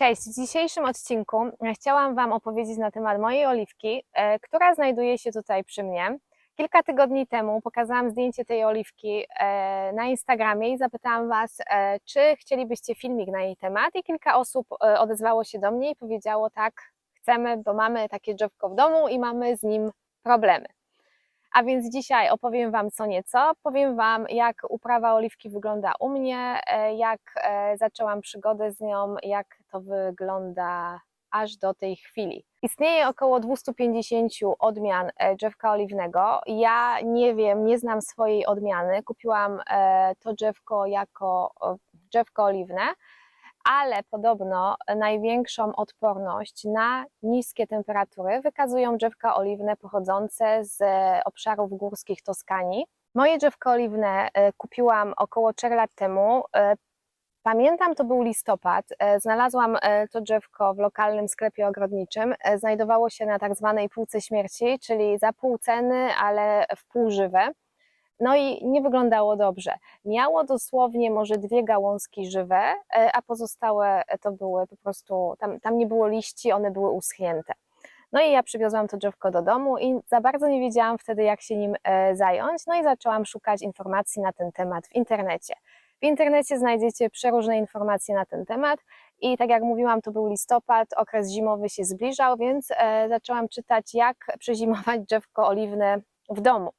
Cześć, w dzisiejszym odcinku chciałam Wam opowiedzieć na temat mojej oliwki, e, która znajduje się tutaj przy mnie. Kilka tygodni temu pokazałam zdjęcie tej oliwki e, na Instagramie i zapytałam Was, e, czy chcielibyście filmik na jej temat i kilka osób e, odezwało się do mnie i powiedziało tak, chcemy, bo mamy takie drzewko w domu i mamy z nim problemy. A więc dzisiaj opowiem Wam co nieco. Powiem Wam, jak uprawa oliwki wygląda u mnie, e, jak e, zaczęłam przygodę z nią, jak to wygląda aż do tej chwili. Istnieje około 250 odmian e, drzewka oliwnego. Ja nie wiem, nie znam swojej odmiany. Kupiłam to drzewko jako drzewko oliwne ale podobno największą odporność na niskie temperatury wykazują drzewka oliwne pochodzące z obszarów górskich Toskanii. Moje drzewko oliwne e, kupiłam około 3 lat temu. E, Pamiętam, to był listopad. E, Znalazłam e, to drzewko w lokalnym sklepie ogrodniczym. E, Znajdowało się na tak zwanej półce śmierci, czyli za pół ceny, ale w pół żywe. No i nie wyglądało dobrze. Miało dosłownie może dwie gałązki żywe, e, a pozostałe to były po prostu, tam, tam nie było liści, one były uschnięte. No i ja przywiozłam to drzewko do domu i za bardzo nie wiedziałam wtedy, jak się nim e, zająć. No i zaczęłam szukać informacji na ten temat w internecie. W internecie znajdziecie przeróżne informacje na ten temat i tak jak mówiłam, to był listopad, okres zimowy się zbliżał, więc e, zaczęłam czytać, jak przezimować drzewko oliwne w domu.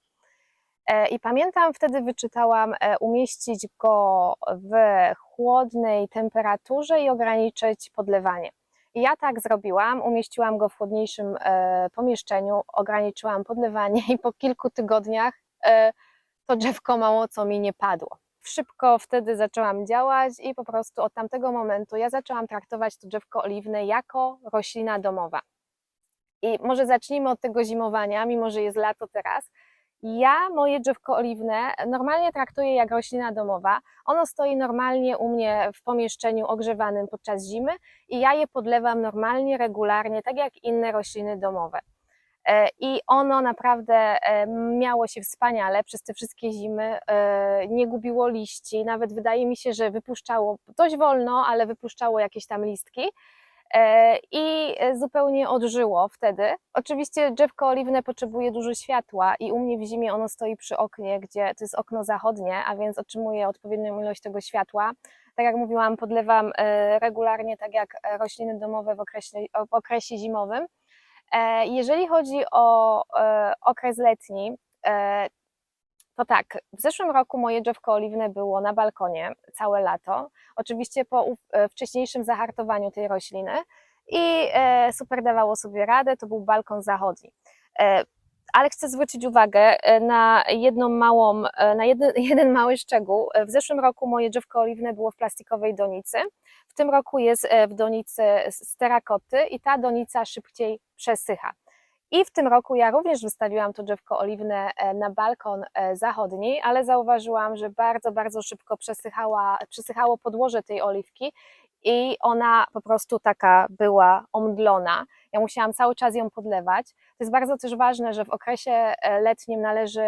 E, I pamiętam, wtedy wyczytałam e, umieścić go w chłodnej temperaturze i ograniczyć podlewanie. I ja tak zrobiłam, umieściłam go w chłodniejszym e, pomieszczeniu, ograniczyłam podlewanie i po kilku tygodniach to drzewko mało co mi nie padło. Szybko wtedy zaczęłam działać i po prostu od tamtego momentu ja zaczęłam traktować to drzewko oliwne jako roślina domowa. I może zacznijmy od tego zimowania, mimo że jest lato teraz. Ja moje drzewko oliwne normalnie traktuję jak roślina domowa. Ono stoi normalnie u mnie w pomieszczeniu ogrzewanym podczas zimy i ja je podlewam normalnie, regularnie, tak jak inne rośliny domowe. E, I ono naprawdę e, miało się wspaniale przez te wszystkie zimy, e, nie gubiło liści, nawet wydaje mi się, że wypuszczało dość wolno, ale wypuszczało jakieś tam listki i zupełnie odżyło wtedy. Oczywiście drzewko oliwne potrzebuje dużo światła i u mnie w zimie ono stoi przy oknie, gdzie to jest okno zachodnie, a więc otrzymuje odpowiednią ilość tego światła. Tak jak mówiłam, podlewam e, regularnie, tak jak rośliny domowe w okresie, w okresie zimowym. E, Jeżeli chodzi o e, okres letni, e, to tak, w zeszłym roku moje drzewko oliwne było na balkonie całe lato. Oczywiście po e, wcześniejszym zahartowaniu tej rośliny i e, super dawało sobie radę, to był balkon zachodni. E, Ale chcę zwrócić uwagę na jedną małą, na jeden, jeden mały szczegół. W zeszłym roku moje drzewko oliwne było w plastikowej donicy. W tym roku jest w donicy z terakoty i ta donica szybciej przesycha. I w tym roku ja również wystawiłam to drzewko oliwne e, na balkon e, zachodni, ale zauważyłam, że bardzo, bardzo szybko przesychała, przesychało podłoże tej oliwki i ona po prostu taka była omdlona. Ja musiałam cały czas ją podlewać. To jest bardzo też ważne, że w okresie e, letnim należy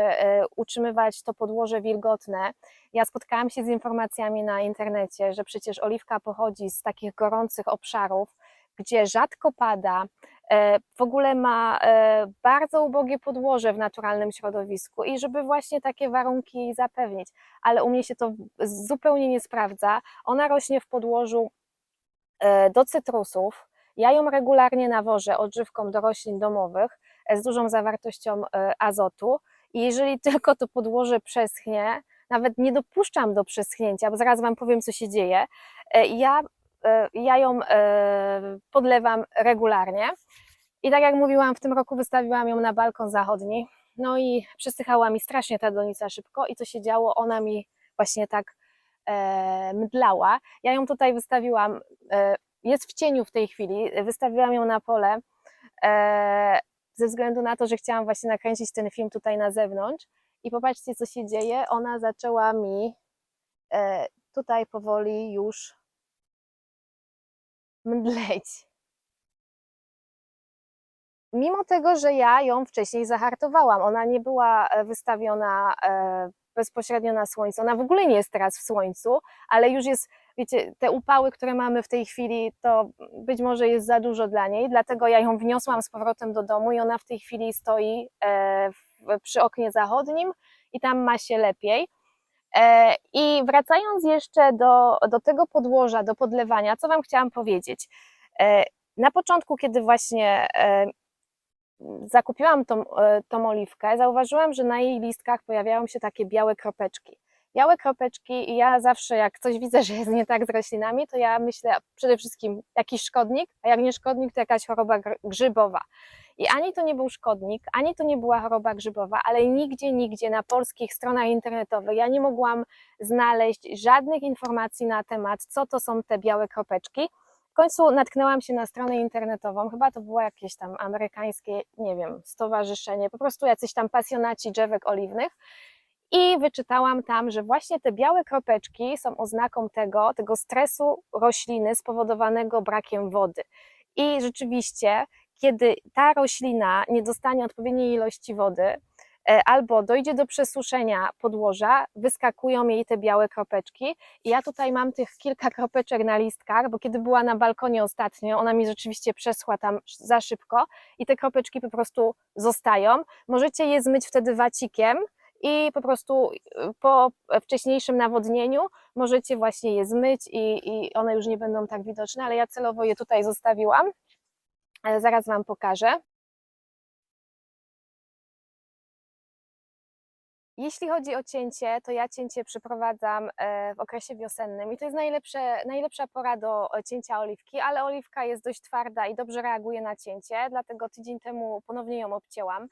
utrzymywać to podłoże wilgotne. Ja spotkałam się z informacjami na internecie, że przecież oliwka pochodzi z takich gorących obszarów, gdzie rzadko pada, w ogóle ma e, bardzo ubogie podłoże w naturalnym środowisku i żeby właśnie takie warunki zapewnić. Ale u mnie się to zupełnie nie sprawdza. Ona rośnie w podłożu e, do cytrusów. Ja ją regularnie nawożę odżywką do roślin domowych e, z dużą zawartością e, azotu i jeżeli tylko to podłoże przeschnie, nawet nie dopuszczam do przeschnięcia, bo zaraz Wam powiem, co się dzieje, e, ja, e, ja ją e, podlewam regularnie. I tak jak mówiłam, w tym roku wystawiłam ją na balkon zachodni, no i przesychała mi strasznie ta donica szybko i co się działo, ona mi właśnie tak e, mdlała. Ja ją tutaj wystawiłam, e, jest w cieniu w tej chwili, wystawiłam ją na pole e, ze względu na to, że chciałam właśnie nakręcić ten film tutaj na zewnątrz. I popatrzcie, co się dzieje, ona zaczęła mi e, tutaj powoli już mdleć. Mimo tego, że ja ją wcześniej zahartowałam, ona nie była e, wystawiona e, bezpośrednio na słońcu, ona w ogóle nie jest teraz w słońcu, ale już jest wiecie, te upały, które mamy w tej chwili, to być może jest za dużo dla niej, dlatego ja ją wniosłam z powrotem do domu i ona w tej chwili stoi e, przy oknie zachodnim i tam ma się lepiej. E, I wracając jeszcze do, do tego podłoża, do podlewania, co Wam chciałam powiedzieć. E, Na początku, kiedy właśnie e, zakupiłam tą, tą oliwkę, zauważyłam, że na jej listkach pojawiają się takie białe kropeczki. Białe kropeczki i ja zawsze jak coś widzę, że jest nie tak z roślinami, to ja myślę przede wszystkim jakiś szkodnik, a jak nie szkodnik, to jakaś choroba gr- grzybowa. I ani to nie był szkodnik, ani to nie była choroba grzybowa, ale nigdzie, nigdzie na polskich stronach internetowych ja nie mogłam znaleźć żadnych informacji na temat, co to są te białe kropeczki. W końcu natknęłam się na stronę internetową, chyba to było jakieś tam amerykańskie, nie wiem, stowarzyszenie, po prostu jacyś tam pasjonaci drzewek oliwnych. I wyczytałam tam, że właśnie te białe kropeczki są oznaką tego, tego stresu rośliny spowodowanego brakiem wody. I rzeczywiście, kiedy ta roślina nie dostanie odpowiedniej ilości wody, e, albo dojdzie do przesuszenia podłoża, wyskakują jej te białe kropeczki. I ja tutaj mam tych kilka kropeczek na listkach, bo kiedy była na balkonie ostatnio, ona mi rzeczywiście przeschła tam za szybko i te kropeczki po prostu zostają. Możecie je zmyć wtedy wacikiem i po prostu y, po wcześniejszym nawodnieniu możecie właśnie je zmyć i, i one już nie będą tak widoczne, ale ja celowo je tutaj zostawiłam. Zaraz Wam pokażę. Jeśli chodzi o cięcie, to ja cięcie przeprowadzam e, w okresie wiosennym i to jest najlepsze, najlepsza pora do e, cięcia oliwki, ale oliwka jest dość twarda i dobrze reaguje na cięcie, dlatego tydzień temu ponownie ją obcięłam.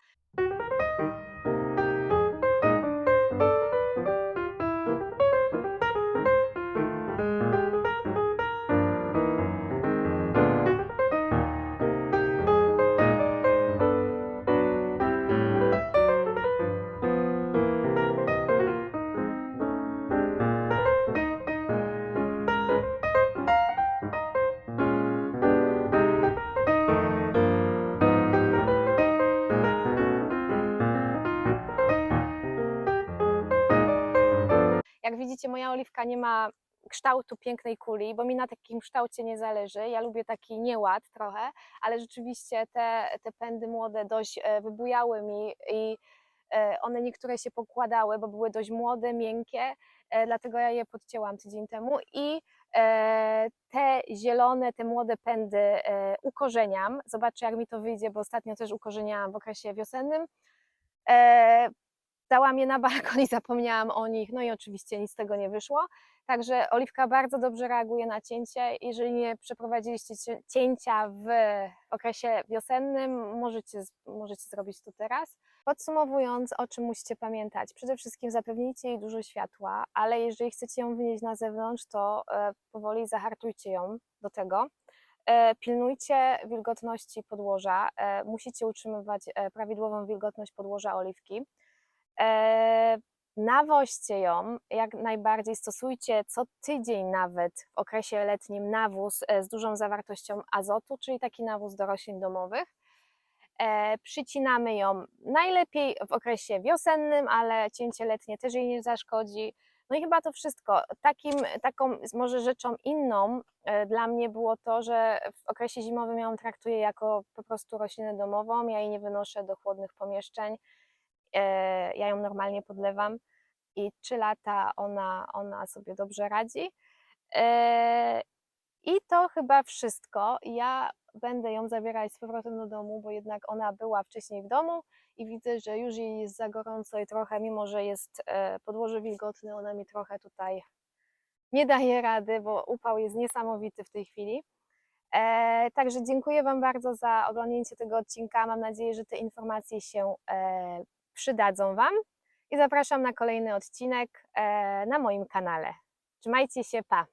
Moja oliwka nie ma kształtu pięknej kuli, bo mi na takim kształcie nie zależy. Ja lubię taki nieład trochę, ale rzeczywiście te, te pędy młode dość e, wybujały mi i e, one niektóre się pokładały, bo były dość młode, miękkie, e, dlatego ja je podcięłam tydzień temu i te zielone, te młode pędy ukorzeniam. Zobaczę jak mi to wyjdzie, bo ostatnio też ukorzeniałam w okresie wiosennym. Dałam je na balkon i zapomniałam o nich, no i oczywiście nic z tego nie wyszło. Także oliwka bardzo dobrze reaguje na cięcie. Jeżeli nie przeprowadziliście cie- cięcia w okresie wiosennym, możecie, możecie zrobić to teraz. Podsumowując, o czym musicie pamiętać? Przede wszystkim zapewnijcie jej dużo światła, ale jeżeli chcecie ją wynieść na zewnątrz, to e, powoli zahartujcie ją do tego. E, Pilnujcie wilgotności podłoża. e, Musicie utrzymywać prawidłową wilgotność podłoża oliwki. E, Nawoźcie ją jak najbardziej, stosujcie co tydzień nawet w okresie letnim nawóz e, z dużą zawartością azotu, czyli taki nawóz do roślin domowych. E, Przycinamy ją najlepiej w okresie wiosennym, ale cięcie letnie też jej nie zaszkodzi. No i chyba to wszystko. Takim, taką może rzeczą inną dla mnie było to, że w okresie zimowym ją traktuję jako po prostu roślinę domową, ja jej nie wynoszę do chłodnych pomieszczeń ja ją normalnie podlewam i 3 lata ona, ona sobie dobrze radzi. E, I to chyba wszystko. Ja będę ją zabierać z powrotem do domu, bo jednak ona była wcześniej w domu i widzę, że już jej jest za gorąco i trochę, mimo że jest e, podłoże wilgotne, ona mi trochę tutaj nie daje rady, bo upał jest niesamowity w tej chwili. E, także dziękuję Wam bardzo za oglądnięcie tego odcinka. Mam nadzieję, że te informacje się e, przydadzą Wam i zapraszam na kolejny odcinek e, na moim kanale. Trzymajcie się, pa!